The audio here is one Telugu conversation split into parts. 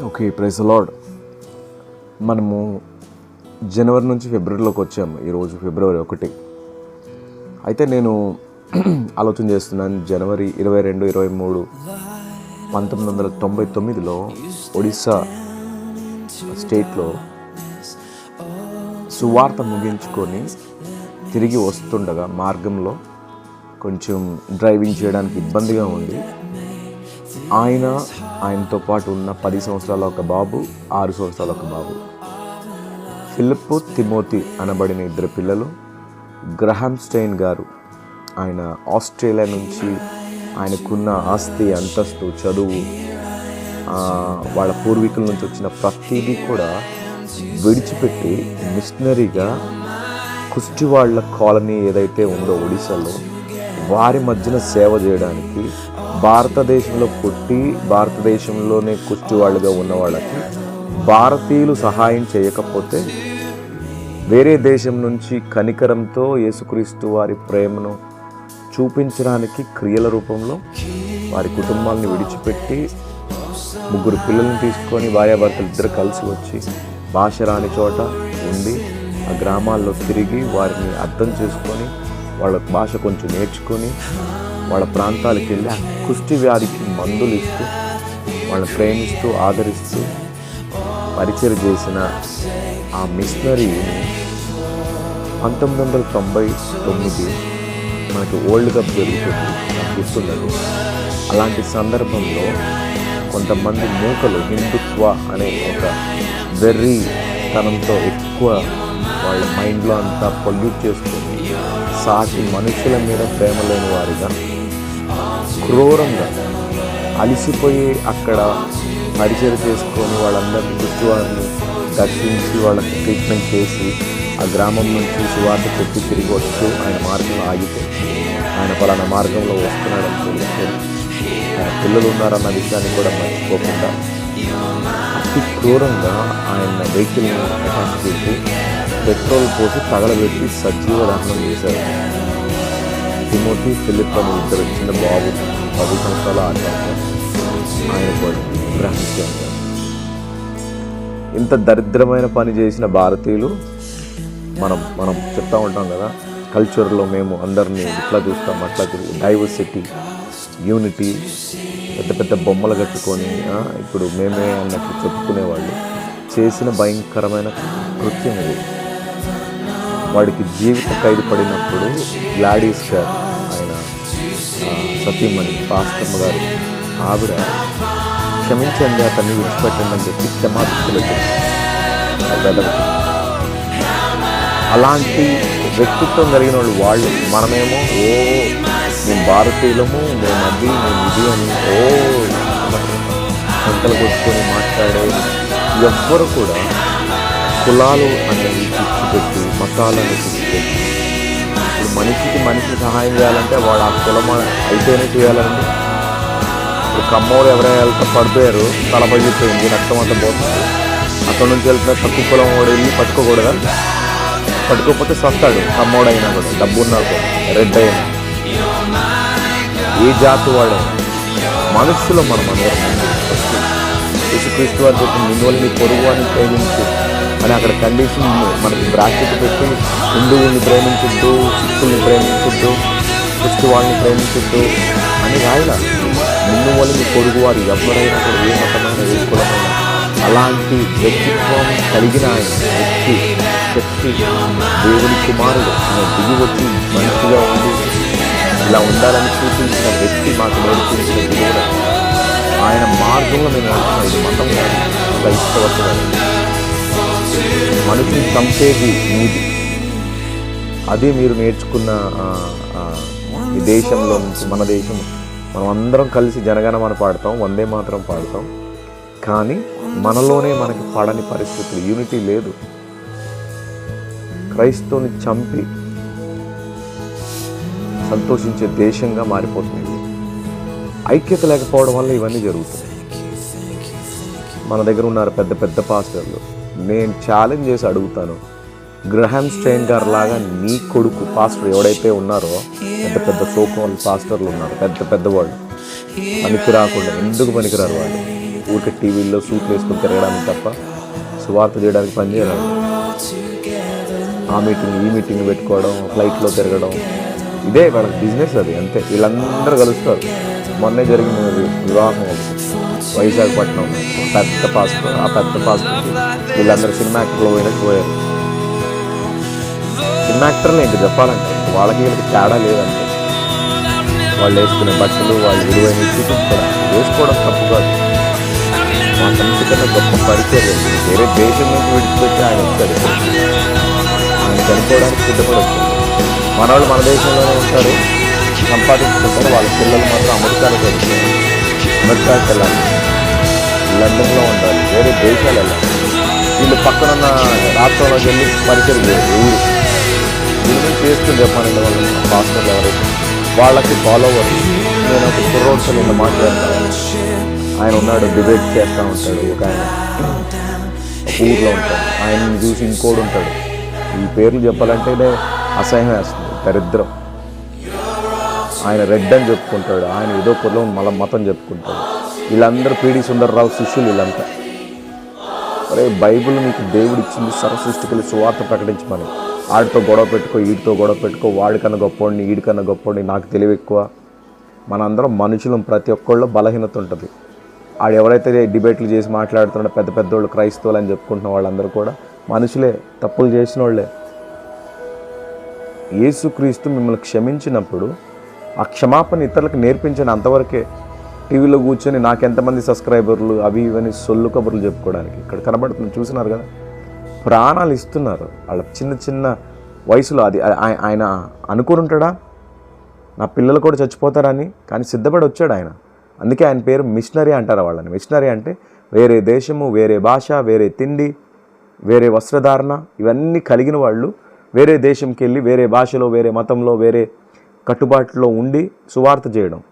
ఓకే ప్రైజ్ లార్డ్ మనము జనవరి నుంచి ఫిబ్రవరిలోకి వచ్చాము ఈరోజు ఫిబ్రవరి ఒకటి. అయితే నేను ఆలోచన చేస్తున్నాను జనవరి ఇరవై రెండు ఇరవై మూడు పంతొమ్మిది వందల తొంభై తొమ్మిదిలో ఒడిస్సా స్టేట్లో సువార్త ముగించుకొని తిరిగి వస్తుండగా మార్గంలో కొంచెం డ్రైవింగ్ చేయడానికి ఇబ్బందిగా ఉంది. ఆయన ఆయనతో పాటు ఉన్న పది సంవత్సరాల ఒక బాబు ఆరు సంవత్సరాల ఒక బాబు. ఫిలిప్ తిమోతి అనబడిన ఇద్దరు పిల్లలు గ్రహం స్టెయిన్ గారు. ఆయన ఆస్ట్రేలియా నుంచి ఆయనకున్న ఆస్తి అంతస్తు చదువు వాళ్ళ పూర్వీకుల నుంచి వచ్చిన ప్రతిదీ కూడా విడిచిపెట్టి మిషనరీగా కుష్టివాళ్ళ కాలనీ ఏదైతే ఉందో ఒడిశాలో వారి మధ్యన సేవ చేయడానికి భారతదేశంలో పుట్టి భారతదేశంలోనే కుష్టి వాళ్ళుగా ఉన్న వాళ్ళకి భారతీయులు సహాయం చేయకపోతే వేరే దేశం నుంచి కనికరంతో యేసుక్రీస్తు వారి ప్రేమను చూపించడానికి క్రియల రూపంలో వారి కుటుంబాలను విడిచిపెట్టి ముగ్గురు పిల్లల్ని తీసుకొని భార్యాభర్తలు ఇద్దరు కలిసి వచ్చి భాష రాని చోట ఉండి ఆ గ్రామాల్లో తిరిగి వారిని అర్థం చేసుకొని వాళ్ళ భాష కొంచెం నేర్చుకొని వాళ్ళ ప్రాంతాలకు వెళ్ళి ఆ కుష్టి వ్యాధికి మందులు ఇస్తూ వాళ్ళని ప్రేమిస్తూ ఆదరిస్తూ పరిచయం చేసిన ఆ మిషనరీ పంతొమ్మిది వందల తొంభై తొమ్మిది మనకి వరల్డ్ కప్ జరుగుతుంది నాకు గుర్తున్నది అలాంటి సందర్భంలో కొంతమంది మూకలు హిందుత్వ అనే ఒక వెర్రీ తనంతో ఎక్కువ వాళ్ళ మైండ్లో అంతా పొల్యూట్ చేసుకొని సాటి మనుషుల మీద ప్రేమ లేని వారిగా క్రూరంగా అలిసిపోయి అక్కడ పరిచయం చేసుకొని వాళ్ళందరినీ దృష్టి వాళ్ళని దర్శించి వాళ్ళకి ట్రీట్మెంట్ చేసి ఆ గ్రామం నుంచి సువార్త చెప్పి తిరిగి వస్తూ ఆయన మార్గంలో ఆగితే ఆయన పలానా మార్గంలో వస్తున్నాడని తెలిస్తే ఆయన పిల్లలు ఉన్నారన్న విషయాన్ని కూడా మర్చిపోకుండా అతి క్రూరంగా ఆయన వెహికల్ని అటాక్ చేసి పెట్రోల్ పోసి తగలబెట్టి సజీవ దహనం చేశారు. తిమోతి ఫిలిప్ అని ఇద్దరు చిన్న బాబు పది సంవత్సరాల ఆచారం ఆయన కూడా గ్రహించారు ఇంత దరిద్రమైన పని చేసిన భారతీయులు మనం మనం చెప్తా ఉంటాం కదా కల్చర్లో మేము అందరినీ ఇట్లా చూస్తాం అట్లా చూస్తాం. డైవర్సిటీ యూనిటీ పెద్ద పెద్ద బొమ్మలు కట్టుకొని ఇప్పుడు మేమే అన్నట్లు చెప్పుకునేవాళ్ళు. చేసిన భయంకరమైన కృత్యం ఇది. వాడికి జీవిత ఖైదు పడినప్పుడు గ్లాడీస్ గారు ఆయన సతీమణి పాస్తమ్మ గారు ఆవిడ క్షమించండి అతన్ని విడిచిపెట్టండి అని చెప్పి క్షమాభిస్తులు అలాంటి వ్యక్తిత్వం కలిగిన వాళ్ళు వాళ్ళు. మనమేమో ఓ మేము భారతీయులము మేము అది మేము ఇది అని ఓ సంతలు కొట్టుకొని మాట్లాడే ఎవ్వరు కూడా కులాలు అనేవి మతాలను చూస్తే. ఇప్పుడు మనిషికి మనిషి సహాయం చేయాలంటే వాడు ఆ కులం అయితేనే చేయాలండి. ఇప్పుడు కమ్మోడు ఎవరైనా వెళ్తే పడిపోయారు తలపై పగిలిపోయింది రక్తం అంతా పోతుంది. అక్కడ నుంచి వెళ్తున్న తక్కువ కులం వాడు వెళ్ళి పట్టుకోకూడదా? పట్టుకోకపోతే సస్తాడు కమ్మోడైనా కూడా డబ్బు ఉన్నా కూడా రెడ్ అయినా ఏ జాతి వాడైనా మనుషులు మనం అందరం. ఫస్ట్ యేసుక్రీస్తు వారు చెప్పిన నిన్ను పొరుగు అని ప్రేమించి అని అక్కడ కండిషన్ మనకి బ్రాకెట్ పెట్టి హిందువుల్ని ప్రేమించొద్దు సిక్కుల్ని ప్రేమించొద్దు క్రిస్తు వాళ్ళని ప్రేమించొద్దు అని రాయలా నిన్ను వాళ్ళు నీ వారు ఎవరైనా కూడా ఏ మతమైన ఏ కులమైన అలాంటి వ్యక్తిత్వం కలిగిన ఆయన వ్యక్తి శక్తి దేవుని కుమారుడు దిగి వచ్చి మంచిగా ఉండి ఇలా ఉండాలని చూపించిన వ్యక్తి మాకు నేర్పించిన దిగువ ఆయన మార్గంలో మేము నడుస్తున్నాం ఇది మతం కాదు క్రైస్తవత మనిషిని చంపేది నీది. అది మీరు నేర్చుకున్న ఈ దేశంలో నుంచి మన దేశం మనం అందరం కలిసి జనగణమన పాడతాం వందే మాత్రం పాడతాం. కానీ మనలోనే మనకి పడని పరిస్థితులు యూనిటీ లేదు. క్రైస్తవుని చంపి సంతోషించే దేశంగా మారిపోతుంది. ఐక్యత లేకపోవడం వల్ల ఇవన్నీ జరుగుతాయి. మన దగ్గర ఉన్నారు పెద్ద పెద్ద పాస్టర్లు. నేను ఛాలెంజ్ చేసి అడుగుతాను. గ్రహాం స్ట్రెయిన్ గారు లాగా నీ కొడుకు పాస్టర్ ఎవడైతే ఉన్నారో పెద్ద పెద్ద సోకోల్ పాస్టర్లు ఉన్నారు పెద్ద పెద్ద వాళ్ళు. పనికి రాకుండా ఎందుకు పనికిరారు వాళ్ళు? ఊరు ఊరికే టీవీల్లో సూట్లు వేసుకుని తిరగడానికి తప్ప సువార్త చేయడానికి పని చేయాలి ఆ మీటింగ్ ఈ మీటింగ్ పెట్టుకోవడం ఫ్లైట్లో తిరగడం ఇదే వాళ్ళకి బిజినెస్ అది అంతే. వీళ్ళందరూ కలుస్తారు. మొన్నే జరిగిన వివాహం ఒకటి వైజాగ్పట్నం. పెద్ద పాస్టర్ ఆ పెద్ద పాస్టర్ వీళ్ళందరూ సినిమా యాక్టర్లో పోయినట్టు పోయారు. సినిమా యాక్టర్లు ఏంటి చెప్పాలంటే వాళ్ళకి వీళ్ళకి తేడా లేదంటే వాళ్ళు వేసుకునే బట్టలు వాళ్ళు విలువైన చూపించుకోవడం వేసుకోవడం తప్పు కాదు. మా సంస్కృతిలో గొప్ప పరిచయం వేరే దేశం నుంచి విడిచిపెట్టి ఆయన వచ్చాడు. ఆయన చనిపోవడానికి సిద్ధపడచ్చు. మన వాళ్ళు మన దేశంలోనే ఉంటారు సంపాదించుకుంటారు వాళ్ళ పిల్లలు మాత్రం అమెరికాలో వెళ్తారు అమెరికాకి వెళ్ళాలి. లండన్లో ఉండాలి వేరే దేశాలు వెళ్ళాలి వీళ్ళు పక్కనున్న రాష్ట్రంలోకి వెళ్ళి పరిచయం లేదు ఊరు వీళ్ళు చేస్తుంది చెప్పానండి వాళ్ళు. పాస్టర్ ఎవరైతే వాళ్ళకి ఫాలోవర్ నేను ఒక కుర్రోడ్తో నిన్న మాట్లాడతాను. ఆయన ఉన్నాడు డిబేట్ చేస్తూ ఉంటాడు. ఒక ఆయన. ఊర్లో ఉంటాడు. ఆయన్ని చూసి ఇంకోడు ఉంటాడు. ఈ పేర్లు చెప్పాలంటేనే అసహ్యం వేస్తుంది. దరిద్రం. ఆయన రెడ్ అని చెప్పుకుంటాడు. ఆయన ఏదో కులం మల మతం చెప్పుకుంటాడు. వీళ్ళందరూ పీడి సుందరరావు శిష్యులు వీళ్ళంతా. అరే బైబిల్ మీకు దేవుడు ఇచ్చింది సర్వసృష్టికలు సువార్త ప్రకటించమని. ఆడితో గొడవ పెట్టుకో వీడితో గొడవ పెట్టుకో వాడికన్నా గొప్పవాడిని వీడికన్నా గొప్పవాడిని నాకు తెలివి ఎక్కువ. మనందరం మనుషులం ప్రతి ఒక్కళ్ళు బలహీనత ఉంటుంది. ఆడు ఎవరైతే డిబేట్లు చేసి మాట్లాడుతున్నాడో పెద్ద పెద్దోళ్ళు క్రైస్తవులు అని చెప్పుకుంటున్న వాళ్ళందరూ కూడా మనుషులే తప్పులు చేసిన వాళ్ళే యేసుక్రీస్తు మిమ్మల్ని క్షమించినప్పుడు ఆ క్షమాపణ ఇతరులకు నేర్పించిన అంతవరకే టీవీలో కూర్చొని నాకెంతమంది సబ్స్క్రైబర్లు అవి ఇవన్నీ సొల్లు కబుర్లు చెప్పుకోవడానికి ఇక్కడ కనబడుతుంది. చూసినారు కదా? ప్రాణాలు ఇస్తున్నారు. వాళ్ళ చిన్న చిన్న వయసులో అది ఆయన అనుకుని ఉంటాడా? నా పిల్లలు కూడా చచ్చిపోతారని కానీ సిద్ధపడి వచ్చాడు ఆయన. అందుకే ఆయన పేరు మిషనరీ అంటారు వాళ్ళని. మిషనరీ అంటే వేరే దేశము వేరే భాష వేరే తిండి వేరే వస్త్రధారణ ఇవన్నీ కలిగిన వాళ్ళు వేరే దేశంకి వెళ్ళి వేరే భాషలో వేరే మతంలో వేరే కట్టుబాట్లో ఉండి సువార్త చేయడం.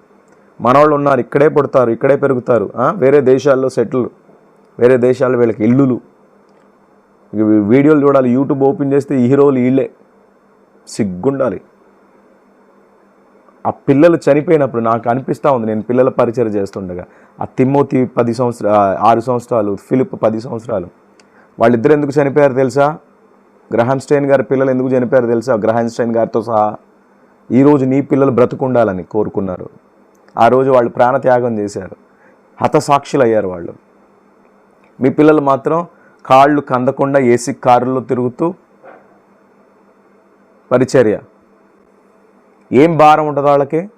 మనవాళ్ళు ఉన్నారు ఇక్కడే పుడతారు ఇక్కడే పెరుగుతారు వేరే దేశాల్లో సెటిల్ వేరే దేశాల్లో వీళ్ళకి ఇల్లులు. ఇక వీడియోలు చూడాలి యూట్యూబ్ ఓపెన్ చేస్తే ఈ హీరోలు వీళ్ళే. సిగ్గుండాలి. ఆ పిల్లలు చనిపోయినప్పుడు నాకు అనిపిస్తూ ఉంది నేను పిల్లల పరిచయం చేస్తుండగా. ఆ తిమ్మోతి పది సంవత్సరాలు ఆరు సంవత్సరాలు ఫిలిప్ పది సంవత్సరాలు. వాళ్ళిద్దరు ఎందుకు చనిపోయారు తెలుసా? గ్రహాన్ స్టైన్ గారి పిల్లలు ఎందుకు చనిపోయారు తెలుసా? గ్రహాన్ స్టైన్ గారితో సహా. ఈరోజు నీ పిల్లలు బ్రతుకుండాలని కోరుకున్నారు. ఆ రోజు వాళ్ళు ప్రాణత్యాగం చేశారు. హతసాక్షులు అయ్యారు వాళ్ళు. మీ పిల్లలు మాత్రం కాళ్ళు కందకుండా ఏసీ కారుల్లో తిరుగుతూ పరిచర్య. ఏం భారం ఉంటుంది వాళ్ళకి?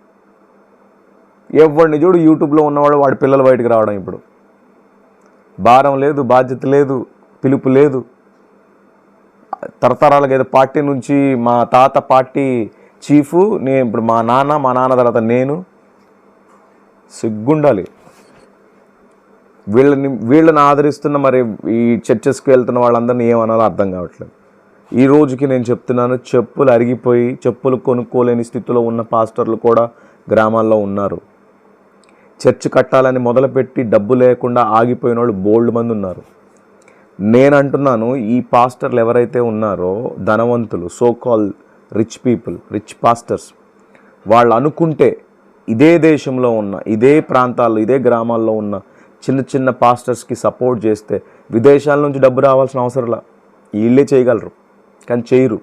ఎవరిని చూడు యూట్యూబ్లో ఉన్నవాడు వాడి పిల్లలు బయటికి రావడం ఇప్పుడు. భారం లేదు బాధ్యత లేదు పిలుపు లేదు. తరతరాలుగా ఏదో పార్టీ నుంచి మా తాత పార్టీ చీఫ్ నేను ఇప్పుడు మా నాన్న మా నాన్న తర్వాత నేను సిగ్గుండాలి. వీళ్ళని వీళ్ళని ఆదరిస్తున్న మరి ఈ చర్చెస్కి వెళ్తున్న వాళ్ళందరినీ ఏమనాలో అర్థం కావట్లేదు. ఈ రోజుకి నేను చెప్తున్నాను చెప్పులు అరిగిపోయి చెప్పులు కొనుక్కోలేని స్థితిలో ఉన్న పాస్టర్లు కూడా గ్రామాల్లో ఉన్నారు. చర్చ్ కట్టాలని మొదలుపెట్టి డబ్బు లేకుండా ఆగిపోయిన వాళ్ళు బోల్డ్ మంది ఉన్నారు. నేను అంటున్నాను ఈ పాస్టర్లు ఎవరైతే ఉన్నారో ధనవంతులు so call rich people rich pastors వాళ్ళు అనుకుంటే ఇదే దేశంలో ఉన్న ఇదే ప్రాంతాల్లో ఇదే గ్రామాల్లో ఉన్న చిన్న చిన్న పాస్టర్స్కి సపోర్ట్ చేస్తే విదేశాల నుంచి డబ్బు రావాల్సిన అవసరంలా? వీళ్ళే చేయగలరు కానీ చేయరు.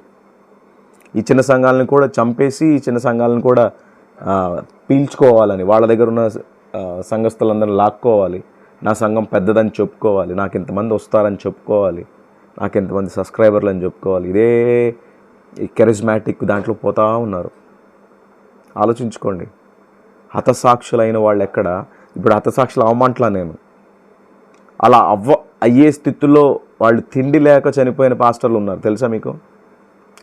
ఈ చిన్న సంఘాలను కూడా చంపేసి ఈ చిన్న సంఘాలను కూడా పీల్చుకోవాలని వాళ్ళ దగ్గర ఉన్న ఆ, సంఘస్థులందరిని లాక్కోవాలి. నా సంఘం పెద్దదని చెప్పుకోవాలి నాకు ఇంతమంది వస్తారని చెప్పుకోవాలి నాకు ఇంతమంది సబ్స్క్రైబర్లు అని చెప్పుకోవాలి. ఇదే ఈ కెరిజ్మాటిక్ దాంట్లో పోతా ఉన్నారు. ఆలోచించుకోండి. హతసాక్షులైన వాళ్ళు ఎక్కడ ఇప్పుడు హతసాక్షులు అవమంటలా నేను. అలా అవ్వ అయ్యే స్థితిలో వాళ్ళు తిండి లేక చనిపోయిన పాస్టర్లు ఉన్నారు. తెలుసా మీకు?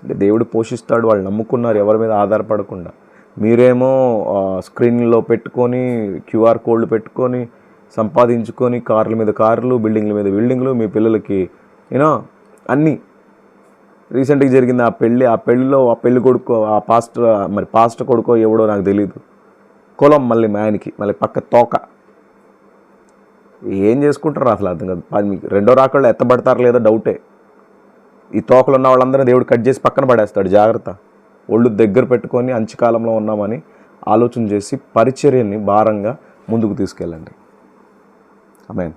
అంటే దేవుడు పోషిస్తాడు వాళ్ళు నమ్ముకున్నారు ఎవరి మీద ఆధారపడకుండా. మీరేమో స్క్రీన్లో పెట్టుకొని క్యూఆర్ కోడ్లు పెట్టుకొని సంపాదించుకొని కార్ల మీద కార్లు బిల్డింగ్ల మీద బిల్డింగ్లు మీ పిల్లలకి యూనో అన్నీ. రీసెంట్గా జరిగింది ఆ పెళ్ళి ఆ పెళ్ళిలో ఆ పెళ్ళి కొడుకో ఆ పాస్టర్ మరి పాస్టర్ కొడుకో ఎవడో నాకు తెలియదు కులం మళ్ళీ మ్యాన్కి మళ్ళీ పక్క తోక. ఏం చేసుకుంటారు అసలు అర్థం కాదు. మీకు రెండో రాకళ్ళు ఎత్తబడతారు లేదో డౌటే ఈ తోకలు ఉన్న వాళ్ళందరూ దేవుడు కట్ చేసి పక్కన పడేస్తాడు జాగ్రత్త. ఒళ్ళు దగ్గర పెట్టుకొని అంచుకాలంలో ఉన్నామని ఆలోచన చేసి పరిచర్యని భారంగా ముందుకు తీసుకెళ్ళండి. ఆమెన్